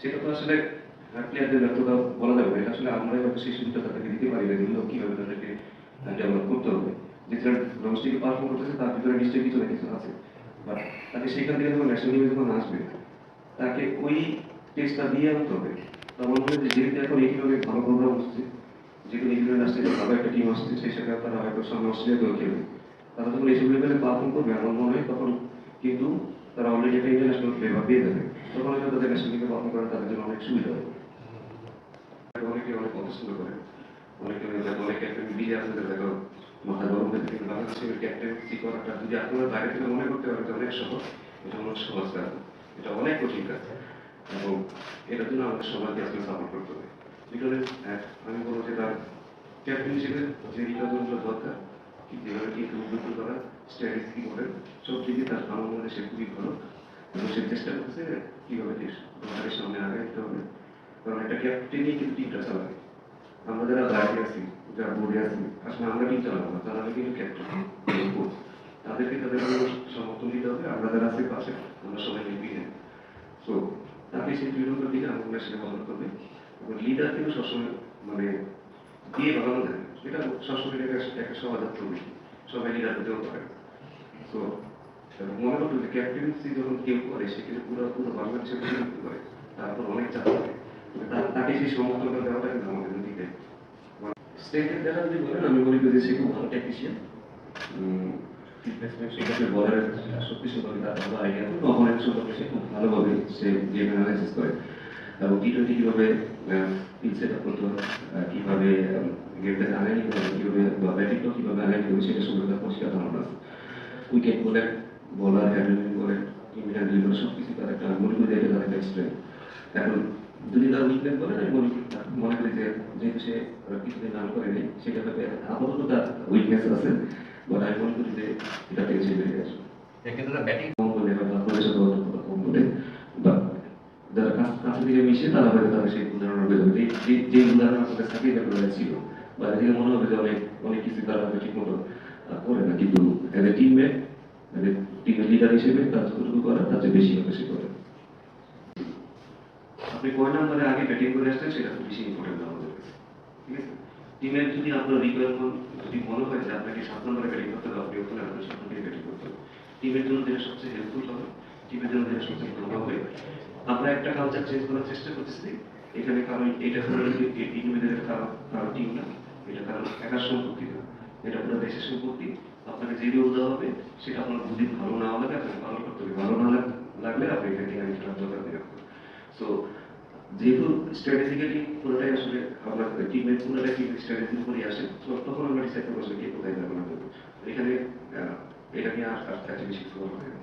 সেটা তো আসলে প্লেয়ারদের ব্যর্থতা বলা যাবে। এটা আসলে আমরাই হয়তো সেই সুযোগটা তাদেরকে দিতে পারি না দিলেও কীভাবে তাদেরকে ডেভেলপ করতে হবে? যে যারা ডোমেস্টিকে পারফর্ম করতেছে, তার ভিতরে নিশ্চয়ই কিছু কিছু আছে। বাট তাকে সেখান থেকে যখন ন্যাশনাল টিমে যখন আসবে, তাকে ওই টেস্টটা দিয়ে আনতে হবে। তো আমার যে যেহেতু এখন এই অনেক ভালো প্রোগ্রাম হচ্ছে যেহেতু নিউজিল্যান্ড আসছে, ভালো একটা টিম আসছে, সেই সাথে তারা হয়তো সামনে অস্ট্রেলিয়াতেও খেলবে। তারা যখন এইসব লেভেলে পারফর্ম করবে, আমার মনে হয় তখন কিন্তু তারা অলরেডি একটা ইন্টারন্যাশনাল ফ্লেভার পেয়ে যাবে। তখন হয়তো তাদের টিমে করা তাদের জন্য অনেক সুবিধা হবে। অনেকে অনেক পছন্দ করে। অনেকে অনেক ক্যাপ্টেন বিজে আছে দেখো, মাথা গরম হয়ে থাকে বাংলাদেশের ক্যাপ্টেন্সি করাটা যদি আপনারা বাইরে থেকে মনে করতে পারেন অনেক সহজ, এটা অনেক সহজ কাজ। এটা অনেক কঠিন কাজ। এবং এটার জন্য আমাদের সবাইকে আসলে সাপোর্ট করতে হবে। যেখানে আমি বলব যে তার ক্যাপ্টেন হিসেবে যে রিটার্নগুলো দরকার, কি যেভাবে কি উদ্যোগ করা স্ট্র্যাটেজি কি করে সব দিকে তার আমার মনে সে খুবই ভালো। এবং সে চেষ্টা করছে কীভাবে দেশ? তোমাদের সামনে আগে দিতে হবে। কারণ একটা ক্যাপ্টেনই কিন্তু টিমটা চালাবে। আমরা যারা বাইরে আছি, যারা বোর্ডে আছি, আসলে আমরা টিম চালাবো না চালাবে কিন্তু ক্যাপ্টেন তাদেরকে তাদের সমর্থন দিতে হবে। আমরা যারা আছি, পাশে, আমরা সবাই মিলে সো তাকে সেই বিরোধের দিকে হয় সেটা বন্ধ করবে এবং লিডার কিন্তু সবসময় মানে দিয়ে বানানো যায়। এটা সবসময় একটা একটা সমাজাত্র বিষয় সবাই লিডার হতেও পারে। সো মনে করতে যে ক্যাপ্টেন্সি যখন কেউ করে, সে পুরো পুরো বাংলাদেশের প্রতিনিধিত্ব করে। তারপর অনেক চাপ থাকে। তাকে সেই সমর্থনটা দেওয়াটা কিন্তু আমাদের দিতে স্টেটের দেখা যদি বলেন, আমি বলি যে সে খুব ভালো টেকনিশিয়ান সত্যি সম্পর্কে তার ভালো আইডিয়া অপোনেন্ট সম্পর্কে সে খুব ভালোভাবে সে গেম অ্যানালাইসিস করে। এবং টি টোয়েন্টি কীভাবে গেমটা কীভাবে বা ব্যাটিংটাও কীভাবে আনাই নিতে সেটা সম্পর্কে পরিষ্কার ধারণা উইকেট বলেন বলার হ্যান্ডলিং বলেন টিম হ্যান্ডলিং বলেন সব কিছু তার একটা মনে করি যে এটা তার একটা স্ট্রেংথ এখন যদি তার উইকনেস বলেন আমি মনে করি মনে করি যে যেহেতু সে কিছুদিন নাম করেনি সেটা হয়তো আপাতত তার উইকনেস আছে বাট আমি মনে করি যে এটা থেকে সে বেরিয়ে আসবে। ব্যাটিং কম বলে বা কম বলে বা যারা কাছ- কাছে থেকে মিশে তারা হয়তো তাদের সেই উদাহরণ যে- যে উদাহরণ সাথে ব্যাপারে ছিল বা দেখে মনে হবে যে অনেক অনেক কিছু তারা ঠিক মতো করে না কিন্তু এজ এ টিমমেট মানে টিমের লিডার হিসেবে যতটুকু করা চেয়ে বেশি হবে করে। আপনি কয় নম্বরে আগে ব্যাটিং করে আসছেন সেটা বেশি ইম্পর্টেন্ট আমাদের ঠিক আছে? টিমের যদি আপনার রিকোয়ারমেন্ট যদি মনে হয় যে আপনাকে সাত নম্বরে ব্যাটিং করতে হবে, আপনি ওখানে আপনার সাত নম্বরে ব্যাটিং করতে হবে। টিমের জন্য যেটা সবচেয়ে হেল্পফুল হবে, টিমের জন্য যেটা সবচেয়ে ভালো হবে। আমরা একটা কালচার চেঞ্জ করার চেষ্টা করতেছি, এখানে কারণ এটা কারণ ইন্ডিভিজুয়াল কারও কারও টিম না, এটা কারণ একার সম্পত্তি না, এটা পুরো দেশের সম্পত্তি। আপনাকে যে রোল দেওয়া হবে, সেটা আপনার যদি ভালো না লাগে, আপনাকে ভালো করতে হবে। ভালো না লাগ- লাগলে আপনি এটা থেকে আমি দিতে সো যেহেতু স্ট্র্যাটেজিক্যালি পুরোটাই আসলে আপনার টিমের পুরোটাই টিম স্ট্র্যাটেজি করে আসে, তো তখন আমরা ডিসাইড করব আসলে কে কোথায় যাব না এখানে এটা নিয়ে আর কাছে বেশি খবর হয় না।